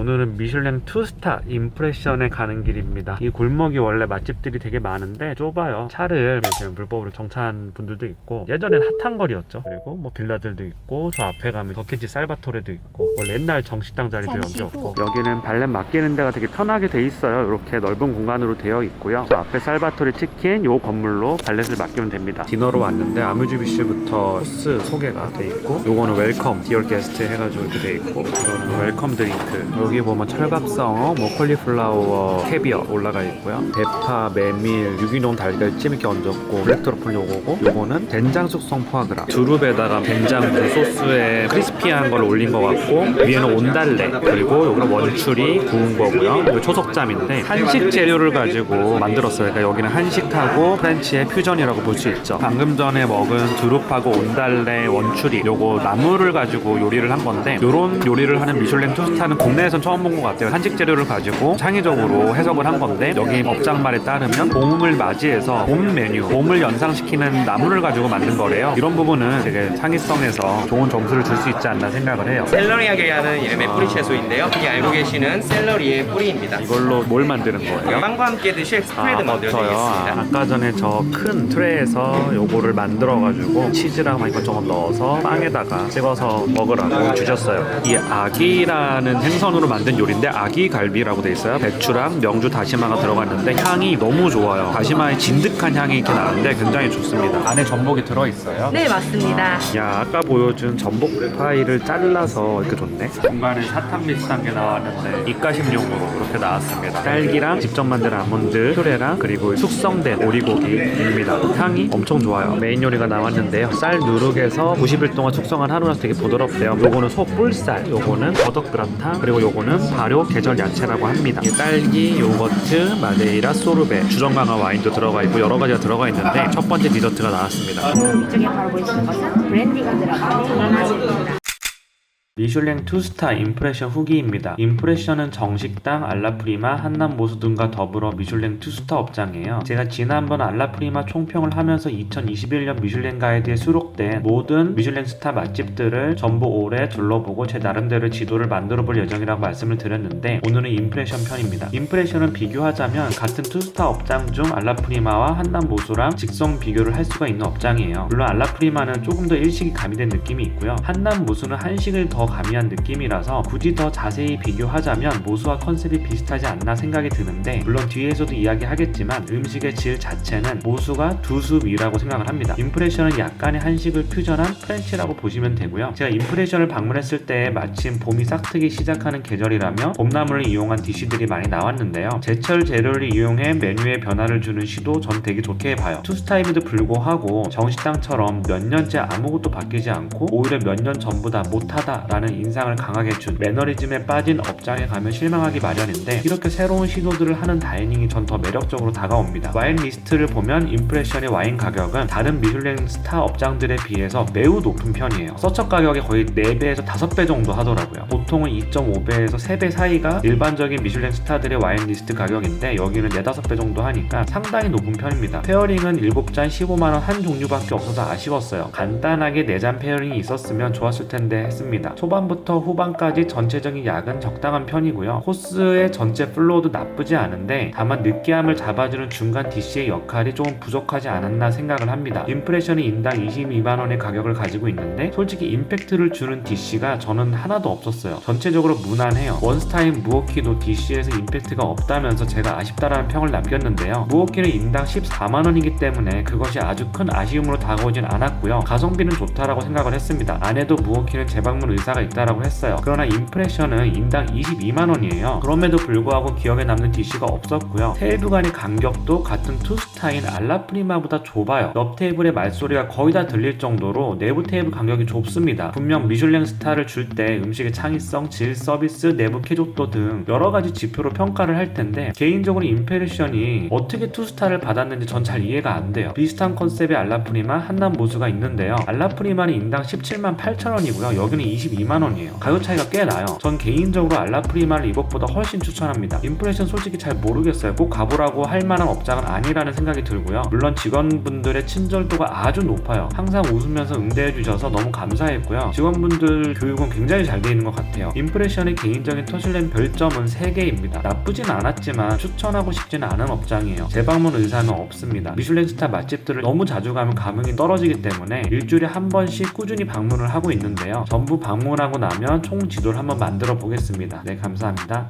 오늘은 미슐랭 투스타 임프레션에 가는 길입니다. 이 골목이 원래 맛집들이 되게 많은데 좁아요. 차를 불법으로 정차한 분들도 있고 예전엔 핫한 거리였죠. 그리고 뭐 빌라들도 있고 저 앞에 가면 더켄지 살바토레도 있고 원래 옛날 정식당 자리도 여기. 없고 여기는 발렛 맡기는 데가 되게 편하게 돼 있어요. 이렇게 넓은 공간으로 되어 있고요. 저 앞에 살바토레 치킨 요 건물로 발렛을 맡기면 됩니다. 디너로 왔는데 아뮤즈비쉬부터 코스 소개가 돼 있고 요거는 웰컴 디얼 게스트 해가지고 이렇게 돼 있고 이거는 웰컴 드링크 여기 보면 철갑성어 뭐 콜리플라워 캐비어 올라가 있고요. 대파 메밀 유기농 달걀찜 이렇게 얹었고 블랙트러플 요거고 요거는 된장 숙성 포아그라. 두릅에다가 된장 그 소스에 크리스피한 걸 올린 것 같고 위에는 온달래 그리고 요거는 원추리 구운 거고요. 이거 초석잠인데 한식 재료를 가지고 만들었어요. 그러니까 여기는 한식하고 프렌치의 퓨전이라고 볼 수 있죠. 방금 전에 먹은 두릅하고 온달래 원추리 요거 나물을 가지고 요리를 한 건데 요런 요리를 하는 미슐랭 투스타는 국내에 선 처음 본 것 같아요 한식 재료를 가지고 창의적으로 해석을 한 건데 여기 업장 말에 따르면 봄을 맞이해서 봄 메뉴 봄을 연상시키는 나물을 가지고 만든 거래요 이런 부분은 되게 창의성에서 좋은 점수를 줄 수 있지 않나 생각을 해요 셀러리아게라는 이름의 뿌리 채소인데요. 흔히 알고 계시는 셀러리의 뿌리입니다. 이걸로 뭘 만드는 거예요? 빵과 함께 드실 스프레드 만들어 버터요. 드리겠습니다. 아, 아까 전에 저 큰 트레에서 요거를 만들어가지고 치즈랑 막 이것저것 넣어서 빵에다가 찍어서 먹으라고 주셨어요. 이 아기라는 생선으로 만든 요리인데 아기 갈비라고 돼 있어요. 배추랑 명주 다시마가 들어갔는데 향이 너무 좋아요. 다시마의 진득한 향이 이렇게 나는데 굉장히 좋습니다. 안에 전복이 들어 있어요. 네, 맞습니다. 야 아까 보여준 전복 파이를 잘라서 이렇게 줬네 중간에 사탕 비슷한 게 나왔는데 입가심용으로 이렇게 나왔습니다 딸기랑 직접 만든 아몬드 퓨레랑 그리고 숙성된 오리고기입니다 향이 엄청 좋아요 메인 요리가 나왔는데요 쌀 누룩에서 90일 동안 숙성한 한우라서 되게 부드럽대요 요거는 소 뿔살 요거는 버덕 그라탕 그리고 요 거는 발효 계절 야채라고 합니다 이 딸기 요거트 마데이라 소르베 주정 강화 와인도 들어가 있고 여러 가지가 들어가 있는데 첫 번째 디저트가 나왔습니다 이쪽에 바로 보이시는 것은 브랜디가 들어간 도넛입니다. 미슐랭 투스타 임프레션 후기입니다. 임프레션은 정식당, 알라프리마, 한남모수 등과 더불어 미슐랭 투스타 업장이에요. 제가 지난번 알라프리마 총평을 하면서 2021년 미슐랭 가이드에 수록된 모든 미슐랭 스타 맛집들을 전부 오래 둘러보고 제 나름대로 지도를 만들어 볼 예정이라고 말씀을 드렸는데 오늘은 임프레션 편입니다. 임프레션은 비교하자면 같은 투스타 업장 중 알라프리마와 한남모수랑 직성 비교를 할 수가 있는 업장이에요. 물론 알라프리마는 조금 더 일식이 가미된 느낌이 있고요. 한남모수는 한식을 더 가미한 느낌이라서 굳이 더 자세히 비교하자면 모수와 컨셉이 비슷하지 않나 생각이 드는데 물론 뒤에서도 이야기하겠지만 음식의 질 자체는 모수가 두 수 위라고 생각을 합니다. 임프레션은 약간의 한식을 퓨전한 프렌치라고 보시면 되고요. 제가 임프레션을 방문했을 때 마침 봄이 싹트기 시작하는 계절이라며 봄나물을 이용한 디시들이 많이 나왔는데요. 제철 재료를 이용해 메뉴에 변화를 주는 시도 전 되게 좋게 봐요. 투스타임에도 불구하고 정식당처럼 몇 년째 아무것도 바뀌지 않고 오히려 몇 년 전보다 못하다 라는 인상을 강하게 준 매너리즘에 빠진 업장에 가면 실망하기 마련인데 이렇게 새로운 시도들을 하는 다이닝이 전 더 매력적으로 다가옵니다. 와인 리스트를 보면 임프레션의 와인 가격은 다른 미슐랭 스타 업장들에 비해서 매우 높은 편이에요. 서처 가격이 거의 4배에서 5배 정도 하더라고요. 보통은 2.5배에서 3배 사이가 일반적인 미슐랭 스타들의 와인 리스트 가격인데 여기는 4, 5배 정도 하니까 상당히 높은 편입니다. 페어링은 7잔 15만원 한 종류밖에 없어서 아쉬웠어요. 간단하게 4잔 페어링이 있었으면 좋았을 텐데 했습니다. 초반부터 후반까지 전체적인 약은 적당한 편이고요. 코스의 전체 플로우도 나쁘지 않은데 다만 느끼함을 잡아주는 중간 DC의 역할이 조금 부족하지 않았나 생각을 합니다. 임프레션이 인당 22만원의 가격을 가지고 있는데 솔직히 임팩트를 주는 DC가 저는 하나도 없었어요. 전체적으로 무난해요. 원스타인 무오키도 DC에서 임팩트가 없다면서 제가 아쉽다라는 평을 남겼는데요. 무오키는 인당 14만원이기 때문에 그것이 아주 큰 아쉬움으로 다가오진 않았고요. 가성비는 좋다라고 생각을 했습니다. 안에도 무오키는 재방문 의사 가 있다라고 했어요. 그러나 임프레션은 인당 22만 원이에요. 그럼에도 불구하고 기억에 남는 DC가 없었고요. 테이블 간의 간격도 같은 투스타인 알라프리마보다 좁아요. 옆 테이블의 말소리가 거의 다 들릴 정도로 내부 테이블 간격이 좁습니다. 분명 미슐랭 스타를 줄 때 음식의 창의성, 질, 서비스, 내부 쾌족도 등 여러 가지 지표로 평가를 할 텐데 개인적으로 임페레션이 어떻게 투스타를 받았는지 전 잘 이해가 안 돼요. 비슷한 컨셉의 알라프리마, 한남 모수가 있는데요. 알라프리마는 인당 17만 8천 원이고요. 여기는 22만 2만 원이에요. 가격 차이가 꽤 나요. 전 개인적으로 알라프리마를 이것보다 훨씬 추천합니다. 인프레션 솔직히 잘 모르겠어요. 꼭 가보라고 할 만한 업장은 아니라는 생각이 들고요. 물론 직원분들의 친절도가 아주 높아요. 항상 웃으면서 응대해 주셔서 너무 감사했고요. 직원분들 교육은 굉장히 잘 돼 있는 것 같아요. 인프레션의 개인적인 터실렘 별점은 3개입니다. 나쁘진 않았지만 추천하고 싶지는 않은 업장이에요. 재방문 의사는 없습니다. 미슐랭 스타 맛집들을 너무 자주 가면 감흥이 떨어지기 때문에 일주일에 한 번씩 꾸준히 방문을 하고 있는데요. 전부 방문 하고 나면 총 지도를 한번 만들어 보겠습니다. 네, 감사합니다.